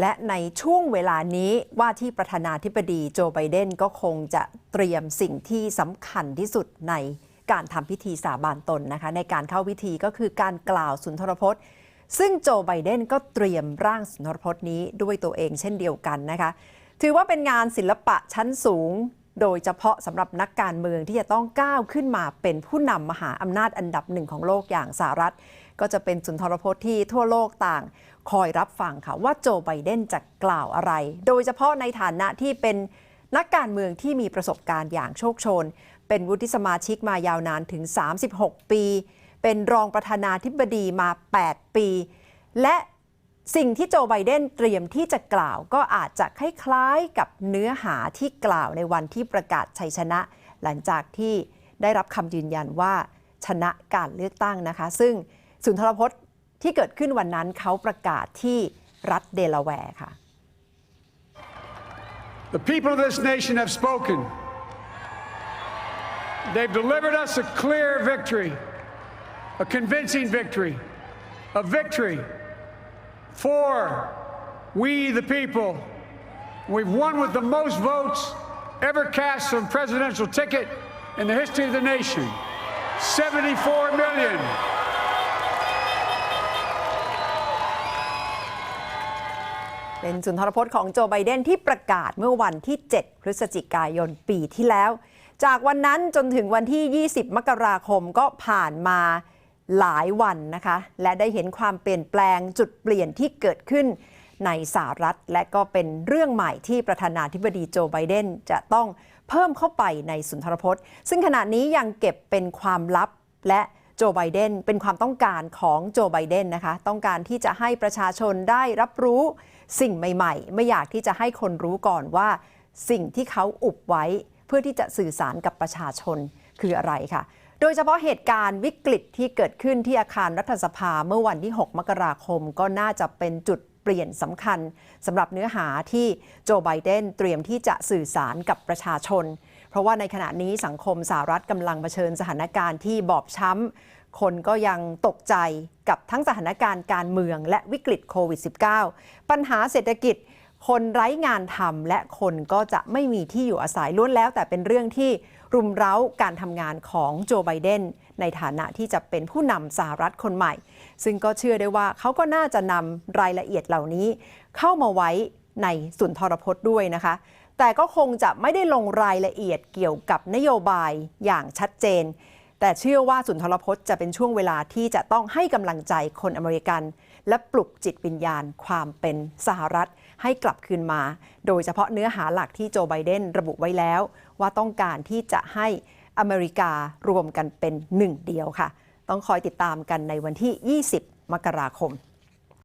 และในช่วงเวลานี้ว่าที่ประธานาธิบดีโจไบเดนก็คงจะเตรียมสิ่งที่สำคัญที่สุดในการทำพิธีสาบานตนนะคะ ในการเข้าพิธีก็คือการกล่าวสุนทรพจน์ ซึ่งโจไบเดนก็เตรียมร่างสุนทรพจน์นี้ด้วยตัวเองเช่นเดียวกันนะคะ ถือว่าเป็นงานศิลปะชั้นสูง โดยเฉพาะสำหรับนักการเมืองที่จะต้องก้าวขึ้นมาเป็นผู้นำมหาอำนาจอันดับหนึ่งของโลกอย่างสหรัฐ ก็จะเป็นสุนทรพจน์ที่ทั่วโลกต่าง คอยรับฟังค่ะว่าโจไบเดนจะกล่าวอะไร โดยเฉพาะในฐานะที่เป็นนักการเมืองที่มีประสบการณ์อย่างโชคชน เป็นวุฒิสมาชิกมายาวนานถึง 36 ปี เป็นรองประธานาธิบดีมา 8 ปี และ สิ่งที่โจไบเดนเตรียมที่จะกล่าวก็อาจจะคล้ายๆกับเนื้อหาที่กล่าวในวันที่ประกาศชัยชนะ หลังจากที่ได้รับคำยืนยันว่าชนะการเลือกตั้งนะคะ ซึ่งสุนทรพจน์ที่เกิดขึ้นวันนั้นเขาประกาศที่รัฐเดลาแวร์ค่ะ The people of this nation have spoken. They've delivered us a clear victory, a convincing victory, a victory for we the people. We've won with the most votes ever cast on presidential ticket in the history of the nation 74 million. เป็นสุนทรพจน์ของโจไบเดนที่ประกาศเมื่อวันที่ 7 พฤศจิกายนปีที่แล้ว จากวันนั้นจนถึงวันที่ 20 มกราคมก็ผ่านมา หลายวันนะคะ และได้เห็นความเปลี่ยนแปลงจุดเปลี่ยนที่เกิดขึ้นในสหรัฐ และก็เป็นเรื่องใหม่ที่ประธานาธิบดีโจไบเดนจะต้องเพิ่มเข้าไปในสุนทรพจน์ ซึ่งขณะนี้ยังเก็บเป็นความลับและโจไบเดนเป็นความต้องการของโจไบเดนนะคะ ต้องการที่จะให้ประชาชนได้รับรู้สิ่งใหม่ ๆ ไม่อยากที่จะให้คนรู้ก่อนว่าสิ่งที่เขาอุบไว้ เพื่อที่จะสื่อสารกับประชาชนคืออะไรค่ะ โดยเฉพาะเหตุการณ์วิกฤตที่เกิดขึ้นที่อาคารรัฐสภาเมื่อวันที่ 6 มกราคม ก็น่าจะเป็นจุดเปลี่ยนสำคัญสำหรับเนื้อหาที่โจไบเดนเตรียมที่จะสื่อสารกับประชาชน เพราะว่าในขณะนี้สังคมสหรัฐกำลังเผชิญสถานการณ์ที่บอบช้ำ คนก็ยังตกใจกับทั้งสถานการณ์การเมืองและวิกฤตโควิด -19 ปัญหาเศรษฐกิจ คนไร้งานทำและคนก็จะไม่มีที่อยู่อาศัยล้วนแล้ว แต่เป็นเรื่องที่รุมเร้าการทำงานของโจไบเดนในฐานะที่จะเป็นผู้นำสหรัฐคนใหม่ ซึ่งก็เชื่อได้ว่าเขาก็น่าจะนำรายละเอียดเหล่านี้ เข้ามาไว้ในสุนทรพจน์ด้วยนะคะ แต่ก็คงจะไม่ได้ลงรายละเอียดเกี่ยวกับนโยบายอย่างชัดเจน แต่เชื่อว่าสุนทรพจน์จะเป็นช่วงเวลาที่จะต้องให้กำลังใจคนอเมริกัน และปลุกจิตวิญญาณความเป็นสหรัฐ ให้กลับคืนมา โดยเฉพาะเนื้อหาหลักที่โจไบเดนระบุไว้แล้ว ว่าต้องการที่จะให้อเมริการวมกันเป็นหนึ่งเดียวค่ะ ต้องคอยติดตามกันในวันที่ 20 มกราคม